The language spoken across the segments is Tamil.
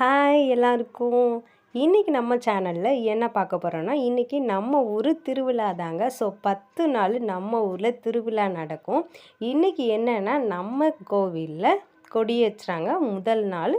ஹாய் எல்லாருக்கும். இன்றைக்கி நம்ம சேனலில் என்ன பார்க்க போகிறோன்னா இன்றைக்கி நம்ம ஊர் திருவிழா தாங்க. ஸோ பத்து நாள் நம்ம ஊரில் திருவிழா நடக்கும். இன்றைக்கி என்னென்னா நம்ம கோவிலில் கொடியேற்றுறாங்க முதல் நாள்.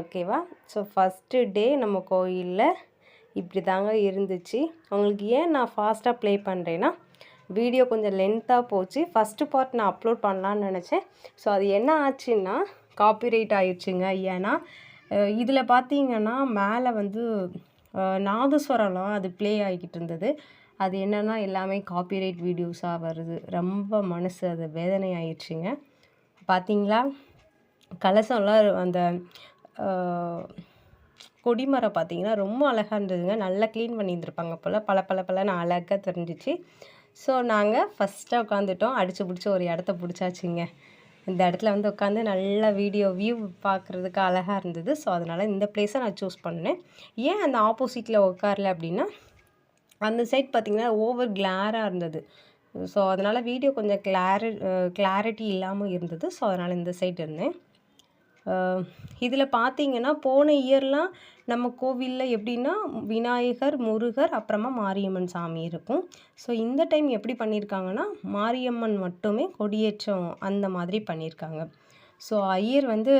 ஓகேவா ஸோ ஃபஸ்ட்டு டே நம்ம கோயிலில் இப்படி தாங்க இருந்துச்சு. உங்களுக்கு ஏன் நான் ஃபாஸ்ட்டாக ப்ளே பண்ணுறேன்னா வீடியோ கொஞ்சம் லென்த்தாக போச்சு. ஃபஸ்ட்டு பார்ட் நான் அப்லோட் பண்ணலான்னு நினச்சேன். ஸோ அது என்ன ஆச்சுன்னா காப்பிரைட் ஆயிடுச்சுங்க. ஏன்னா இதில் பார்த்தீங்கன்னா மேலே வந்து நாதஸ்வரம்லாம் அது ப்ளே ஆகிக்கிட்டு இருந்தது. அது என்னென்னா எல்லாமே காப்பிரைட் வீடியோஸாக வருது. ரொம்ப மனசு அது வேதனை ஆயிடுச்சுங்க பார்த்தீங்களா கலசம்லாம் அந்த கொடிமரம் பார்த்தீங்கன்னா ரொம்ப அழகாக இருந்ததுங்க. நல்லா க்ளீன் பண்ணியிருந்துருப்பாங்க போல். பல பல பலன்னு அழகாக தெரிஞ்சிச்சு. ஸோ நாங்கள் ஃபஸ்ட்டாக உட்காந்துட்டோம் அடித்து பிடிச்சி ஒரு இடத்த பிடிச்சாச்சுங்க. இந்த இடத்துல வந்து உட்காந்து நல்ல வீடியோ வியூ பார்க்குறதுக்கு அழகாக இருந்தது. ஸோ அதனால் இந்த பிளேஸை நான் சூஸ் பண்ணேன். ஏன் அந்த ஆப்போசிட்டில் உட்காரல அப்படின்னா அந்த சைட் பார்த்திங்கன்னா ஓவர் கிளாராக இருந்தது. ஸோ அதனால் வீடியோ கொஞ்சம் கிளாரி கிளாரிட்டி இல்லாமல் இருந்தது. ஸோ அதனால் இந்த சைட் இருந்தேன். இதில் பார்த்தீங்கன்னா போன இயர்லாம் நம்ம கோவிலில் எப்படின்னா விநாயகர் முருகர் அப்புறமா மாரியம்மன் சாமி இருக்கும். ஸோ இந்த டைம் எப்படி பண்ணியிருக்காங்கன்னா மாரியம்மன் மட்டுமே கொடியேற்றம் அந்த மாதிரி பண்ணியிருக்காங்க. ஸோ ஐயர் வந்து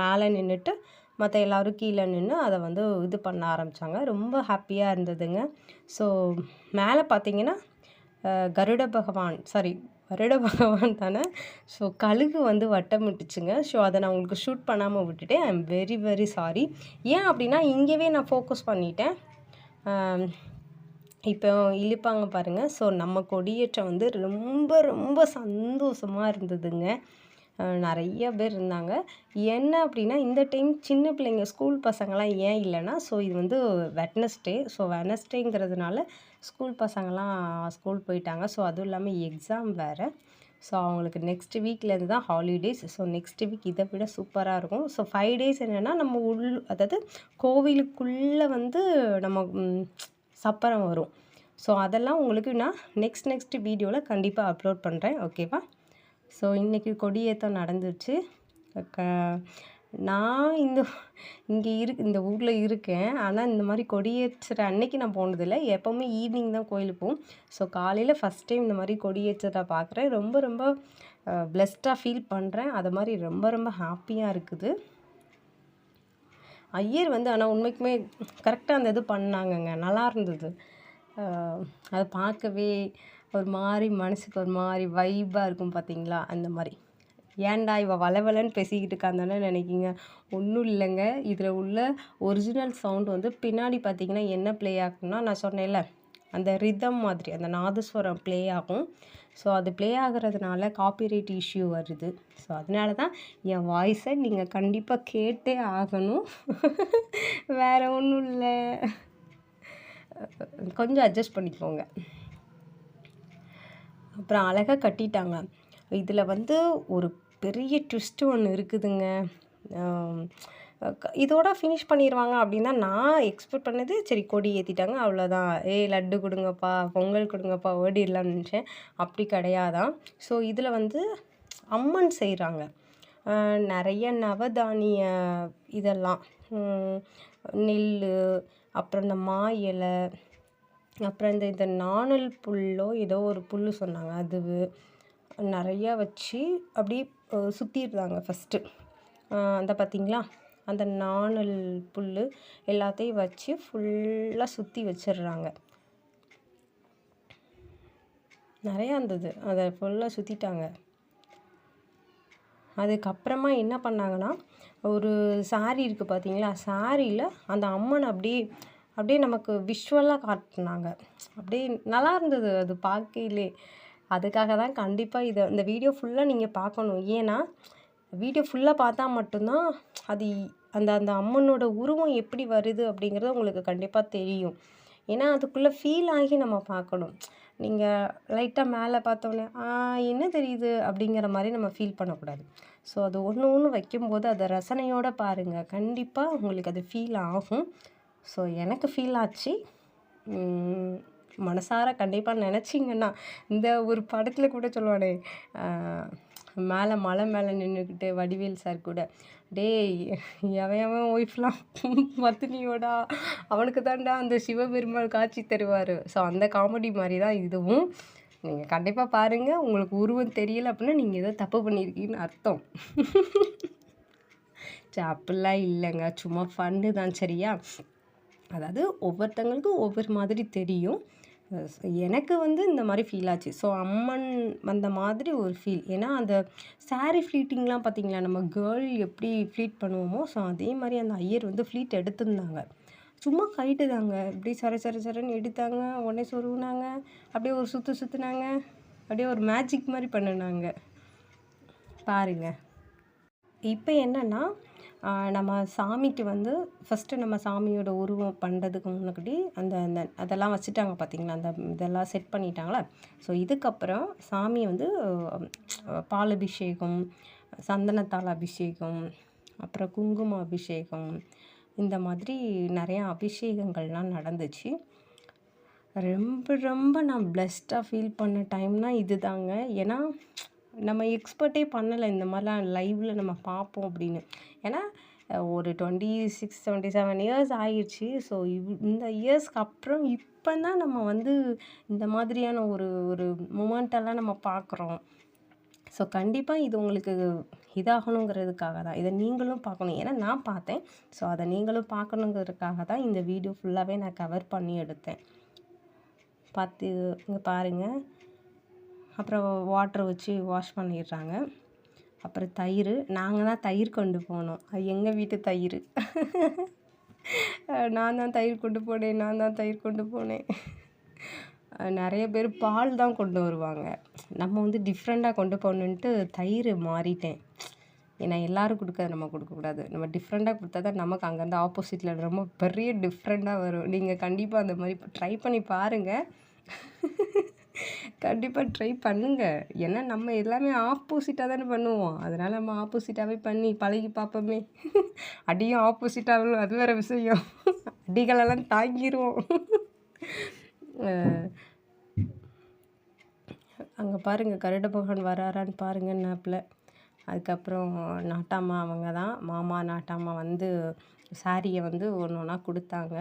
மேலே நின்றுட்டு மற்ற எல்லோரும் கீழே நின்று அதை வந்து இது பண்ண ஆரம்பித்தாங்க ரொம்ப ஹாப்பியாக இருந்ததுங்க. ஸோ மேலே பார்த்தீங்கன்னா கருட பகவான் சாரி வருட பகவான் தானே? ஸோ கழுகு வந்து வட்டமிட்டுச்சுங்க. ஸோ அதை நான் உங்களுக்கு ஷூட் பண்ணாமல் விட்டுட்டேன். I am very very sorry ஏன் அப்படின்னா இங்கேவே நான் ஃபோக்கஸ் பண்ணிட்டேன். இப்போ இழுப்பாங்க பாருங்கள் ஸோ நம்ம கொடியேற்றம் வந்து ரொம்ப ரொம்ப சந்தோஷமாக இருந்ததுங்க. நிறைய பேர் இருந்தாங்க. என்ன அப்படின்னா இந்த டைம் சின்ன பிள்ளைங்க ஸ்கூல் பசங்களாம் ஏன் இல்லைன்னா ஸோ இது வந்து வெட்னஸ்டே ஸோ வெனஸ்டேங்கிறதுனால ஸ்கூல் பசங்களாம் ஸ்கூல் போயிட்டாங்க. ஸோ அதுவும் இல்லாமல் எக்ஸாம் வேறு. ஸோ அவங்களுக்கு நெக்ஸ்ட் வீக்லேருந்து தான் ஹாலிடேஸ். ஸோ நெக்ஸ்ட் வீக் இதை விட சூப்பராக இருக்கும். ஸோ ஃபைவ் டேஸ் என்னென்னா நம்ம உள் அதாவது கோவிலுக்குள்ளே வந்து நம்ம சப்பரம் வரும். ஸோ அதெல்லாம் உங்களுக்கு நான் நெக்ஸ்ட் நெக்ஸ்ட் வீடியோவில் கண்டிப்பாக அப்லோட் பண்ணுறேன் ஓகேவா? ஸோ இன்றைக்கி கொடியேற்றம் நடந்துச்சு க நான் இந்த இங்கே இரு இந்த ஊரில் இருக்கேன். ஆனால் இந்த மாதிரி கொடியேற்றுற அன்னைக்கு நான் போனதில்லை. எப்போவுமே ஈவினிங் தான் கோயிலுக்கு போகும் ஸோ காலையில் ஃபஸ்ட் டைம் இந்த மாதிரி கொடியேற்றத்தை பார்க்குறேன். ரொம்ப ரொம்ப ப்ளெஸ்டாக ஃபீல் பண்ணுறேன் அது மாதிரி ரொம்ப ரொம்ப ஹாப்பியாக இருக்குது. ஐயர் வந்து ஆனால் உண்மைக்குமே கரெக்டாக அந்த இது பண்ணாங்கங்க. நல்லா இருந்தது. அதை பார்க்கவே ஒரு மாதிரி மனசுக்கு ஒரு மாதிரி வைபாக இருக்கும் பார்த்தீங்களா அந்த மாதிரி. ஏன்டா இவ வளவலன்னு பேசிக்கிட்டு இருக்காந்தானே நினைக்கிங்க ஒன்றும் இல்லைங்க. இதில் உள்ள ஒரிஜினல் சவுண்ட் வந்து பின்னாடி பார்த்தீங்கன்னா என்ன ப்ளே ஆகும்னா நான் சொன்னேன்ல அந்த ரிதம் மாதிரி அந்த நாதஸ்வரம் ப்ளே ஆகும். ஸோ அது ப்ளே ஆகிறதுனால காப்பிரைட் இஷ்யூ வருது. ஸோ அதனால தான் என் வாய்ஸை நீங்கள் கண்டிப்பாக கேட்டே ஆகணும். வேறு ஒன்றும் இல்லை. கொஞ்சம் அட்ஜஸ்ட் பண்ணிக்கோங்க. அப்புறம் அழகாக கட்டிட்டாங்க. இதில் வந்து ஒரு பெரிய ட்விஸ்ட்டு ஒன்று இருக்குதுங்க. இதோட ஃபினிஷ் பண்ணிடுவாங்க அப்படின்னு தான் நான் எக்ஸ்பெக்ட் பண்ணது சரி கொடி ஏற்றிட்டாங்க அவ்வளோதான் ஏய் லட்டு கொடுங்கப்பா பொங்கல் கொடுங்கப்பா ஓடிடலாம்னு நினச்சேன். அப்படி கிடையாதான். ஸோ இதில் வந்து அம்மன் செய்கிறாங்க நிறைய நவதானிய இதெல்லாம். நெல் அப்புறம் இந்த மா இலை அப்புறம் இந்த இந்த நாணல் புல்லோ ஏதோ ஒரு புல் சொன்னாங்க அது நிறையா வச்சு அப்படியே சுற்றிடுறாங்க ஃபஸ்ட்டு அந்த பார்த்தீங்களா அந்த நாணல் புல் எல்லாத்தையும் வச்சு ஃபுல்லாக சுற்றி வச்சிடுறாங்க. நிறையா இருந்தது. அதை ஃபுல்லாக சுற்றிட்டாங்க அதுக்கப்புறமா என்ன பண்ணாங்கன்னா ஒரு சாரி இருக்குது பார்த்தீங்களா சாரியில் அந்த அம்மன் அப்படியே அப்படியே நமக்கு விஷுவலாக காட்டினாங்க. அப்படியே நல்லா இருந்தது அது பார்க்கையிலே. அதுக்காக தான் கண்டிப்பாக இதை இந்த வீடியோ ஃபுல்லாக நீங்கள் பார்க்கணும் ஏன்னா வீடியோ ஃபுல்லாக பார்த்தா மட்டும்தான் அது அந்த அந்த அம்மனோட உருவம் எப்படி வருது அப்படிங்கிறது உங்களுக்கு கண்டிப்பாக தெரியும். ஏன்னா அதுக்குள்ளே ஃபீல் ஆகி நம்ம பார்க்கணும். நீங்கள் லைட்டாக மேலே பார்த்தோன்னே "ஆ, என்ன தெரியுது? அப்படிங்கிற மாதிரி நம்ம ஃபீல் பண்ணக்கூடாது. ஸோ அது ஒன்று ஒன்று வைக்கும்போது அதை ரசனையோடு பாருங்கள் கண்டிப்பாக உங்களுக்கு அது ஃபீல் ஆகும். ஸோ எனக்கு ஃபீல் ஆச்சு. மனசார கண்டிப்பாக நினச்சிங்கன்னா இந்த ஒரு படத்தில் கூட சொல்லுவானே மேலே மலை மேலே நின்றுக்கிட்டு வடிவேல் சார் கூட டேய் எவன் எவன் ஒய்ஃப்லாம் மத்தினியோடா அவனுக்கு தாண்டா அந்த சிவபெருமாள் காட்சி தருவார். ஸோ அந்த காமெடி மாதிரி தான் இதுவும். நீங்கள் கண்டிப்பாக பாருங்கள் உங்களுக்கு உருவம் தெரியல அப்படின்னா நீங்கள் ஏதோ தப்பு பண்ணியிருக்கீங்கன்னு அர்த்தம். சரி அப்படிலாம் இல்லைங்க. சும்மா ஃபன்னு தான் சரியா? அதாவது ஒவ்வொருத்தங்களுக்கும் ஒவ்வொரு மாதிரி தெரியும். எனக்கு வந்து இந்த மாதிரி ஃபீல் ஆச்சு. ஸோ அம்மன் வந்த மாதிரி ஒரு ஃபீல் ஏன்னா அந்த சாரீ ஃப்ளீட்டிங்லாம் பார்த்தீங்களா நம்ம கேர்ள் எப்படி ஃப்ளீட் பண்ணுவோமோ ஸோ அதே மாதிரி அந்த ஐயர் வந்து ஃப்ளீட் எடுத்திருந்தாங்க. சும்மா கைட்டு தாங்க இப்படி சர சர சரன்னு எடுத்தாங்க. உடனே சொருகுனாங்க. அப்படியே ஒரு சுற்று சுற்றுனாங்க அப்படியே ஒரு மேஜிக் மாதிரி பண்ணினாங்க. பாருங்க. இப்போ என்னென்னா நம்ம சாமிக்கு வந்து ஃபஸ்ட்டு நம்ம சாமியோட உருவம் பண்ணுறதுக்கு முன்னாடி அந்த அந்த அதெல்லாம் வச்சுட்டாங்க பார்த்தீங்களா அந்த இதெல்லாம் செட் பண்ணிட்டாங்களே? ஸோ இதுக்கப்புறம் சாமி வந்து பால் அபிஷேகம் சந்தனத்தால் அபிஷேகம் அப்புறம் குங்கும அபிஷேகம் இந்த மாதிரி நிறையா அபிஷேகங்கள்லாம் நடந்துச்சு. ரொம்ப ரொம்ப நான் பிளெஸ்டாக ஃபீல் பண்ண டைம்னால் இது தாங்க ஏன்னா நம்ம எக்ஸ்பர்ட்டே பண்ணலை இந்த மாதிரிலாம் லைவில் நம்ம பார்ப்போம் அப்படின்னு. ஏன்னா ஒரு twenty six twenty seven years ஆயிடுச்சு. ஸோ இவ் இந்த இயர்ஸ்க்கு அப்புறம் இப்போ தான் நம்ம வந்து இந்த மாதிரியான ஒரு ஒரு மூமெண்ட்டெல்லாம் நம்ம பார்க்குறோம். ஸோ கண்டிப்பாக இது உங்களுக்கு இதாகணுங்கிறதுக்காக தான். இதை நீங்களும் பார்க்கணும். ஏன்னா நான் பார்த்தேன். ஸோ அதை நீங்களும் பார்க்கணுங்கிறதுக்காக தான் இந்த வீடியோ ஃபுல்லாகவே நான் கவர் பண்ணி எடுத்தேன். பார்த்து இங்கே பாருங்கள் அப்புறம் வாட்டரை வச்சு வாஷ் பண்ணிடுறாங்க. அப்புறம் தயிர். நாங்கள் தான் தயிர் கொண்டு போனோம். அது எங்கள் வீட்டு தயிர். நான் தான் தயிர் கொண்டு போனேன். நான் தான் தயிர் கொண்டு போனேன். நிறைய பேர் பால் தான் கொண்டு வருவாங்க. நம்ம வந்து டிஃப்ரெண்ட்டாக கொண்டு போகணுன்ட்டு தயிர் மாறிட்டேன். ஏன்னா எல்லோரும் கொடுக்காது நம்ம கொடுக்கக்கூடாது. நம்ம டிஃப்ரெண்ட்டாக கொடுத்தா தான் நமக்கு அங்கேருந்து ஆப்போசிட்டில் ரொம்ப பெரிய டிஃப்ரெண்ட்டாக வரும். நீங்கள் கண்டிப்பாக அந்த மாதிரி ட்ரை பண்ணி பாருங்கள் கண்டிப்பாக ட்ரை பண்ணுங்கள் ஏன்னா நம்ம எல்லாமே ஆப்போசிட்டாக தானே பண்ணுவோம். அதனால் நம்ம ஆப்போசிட்டாகவே பண்ணி பழகி பார்ப்போமே. அடியும் ஆப்போசிட்டாக அது வேறு விஷயம். அடிகளெல்லாம் தாங்கிடுவோம் அங்கே பாருங்கள் கருட பகவான் வராரான்னு பாருங்கள் நாப்பில் அதுக்கப்புறம் நாட்டாமா அவங்க தான். மாமா நாட்டாம்மா வந்து சாரியை வந்து ஒன்று ஒன்றா கொடுத்தாங்க.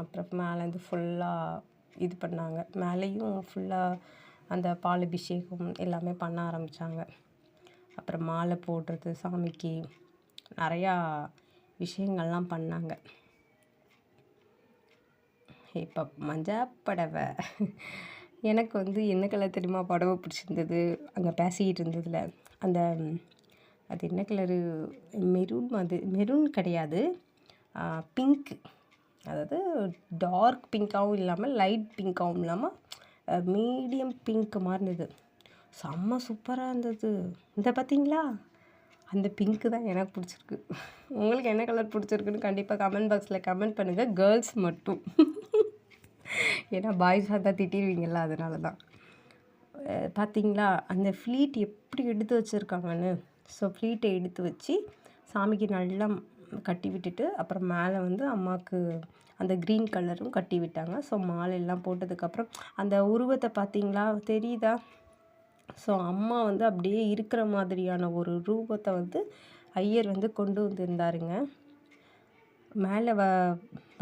அப்புறம் மேலேருந்து ஃபுல்லாக இது பண்ணாங்க. மேலேயும் ஃபுல்லாக அந்த பால் அபிஷேகம் எல்லாமே பண்ண ஆரம்பித்தாங்க அப்புறம் மாலை போடுறது சாமிக்கு நிறையா விஷயங்கள்லாம் பண்ணாங்க. இப்போ மஞ்சா புடவை எனக்கு வந்து என்ன கலர் தெரியுமா? புடவை பிடிச்சிருந்தது. அங்கே பேசிக்கிட்டு இருந்ததில். அந்த அது என்ன கலரு? மெரூன் மாதிரி மெரூன் கிடையாது. பிங்க். அதாவது டார்க் பிங்க்காகவும் இல்லாமல் லைட் பிங்க்காகவும் இல்லாமல் மீடியம் பிங்க் மாதிரி இருந்தது செம்ம சூப்பராக இருந்தது. இந்த பார்த்தீங்களா அந்த பிங்க்கு தான் எனக்கு பிடிச்சிருக்கு. உங்களுக்கு என்ன கலர் பிடிச்சிருக்குன்னு கண்டிப்பாக கமெண்ட் பாக்ஸில் கமெண்ட் பண்ணுங்கள் கேர்ள்ஸ் மட்டும். ஏன்னா பாய்ஸாக தான் திட்டிடுவீங்கள்ல அதனால தான் பார்த்தீங்களா அந்த ஃப்ளீட் எப்படி எடுத்து வச்சுருக்காங்கன்னு. ஸோ ஃப்ளீட்டை எடுத்து வச்சு சாமிக்கு நல்லா கட்டி விட்டுட்டு அப்புறம் மேலே வந்து அம்மாவுக்கு அந்த க்ரீன் கலரும் கட்டி விட்டாங்க. ஸோ மாலையெல்லாம் போட்டதுக்கப்புறம் அந்த உருவத்தை பார்த்தீங்களா தெரியுதா? ஸோ அம்மா வந்து அப்படியே இருக்கிற மாதிரியான ஒரு ரூபத்தை வந்து ஐயர் வந்து கொண்டு வந்திருந்தாருங்க. மேலே வ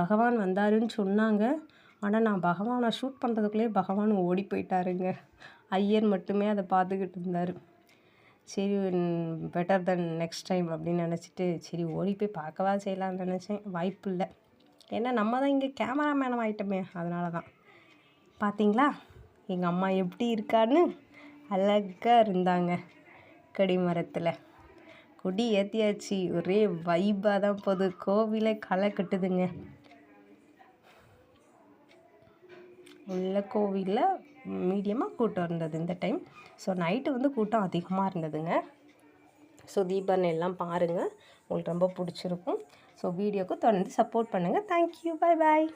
பகவான் வந்தாருன்னு சொன்னாங்க. ஆனால் நான் பகவானை ஷூட் பண்ணுறதுக்குள்ளேயே பகவான் ஓடி போயிட்டாருங்க. ஐயர் மட்டுமே அதை பார்த்துக்கிட்டு இருந்தார். சரி பெட்டர் தென் நெக்ஸ்ட் டைம் அப்படின்னு நினச்சிட்டு சரி ஓடி போய் பார்க்கவா செய்யலாம்னு நினச்சேன். வாய்ப்பு இல்லை. ஏன்னா நம்ம தான் இங்கே கேமராமேனம் ஆகிட்டோமே அதனால தான் பார்த்தீங்களா எங்கள் அம்மா எப்படி இருக்கான்னு அழகாக இருந்தாங்க கடி மரத்தில் கொடி ஏற்றியாச்சு ஒரே வைப்பாக தான் போகுது கோவிலே களை கட்டுதுங்க. உள்ள கோவிலில் மீடியமாக கூட்டம் இருந்தது இந்த டைம் ஸோ நைட்டு வந்து கூட்டம் அதிகமாக இருந்ததுங்க. ஸோ தீபன் எல்லாம் பாருங்கள் உங்களுக்கு ரொம்ப பிடிச்சிருக்கும். ஸோ வீடியோக்கு தொடர்ந்து சப்போர்ட் பண்ணுங்கள் தேங்க்யூ பாய் பாய்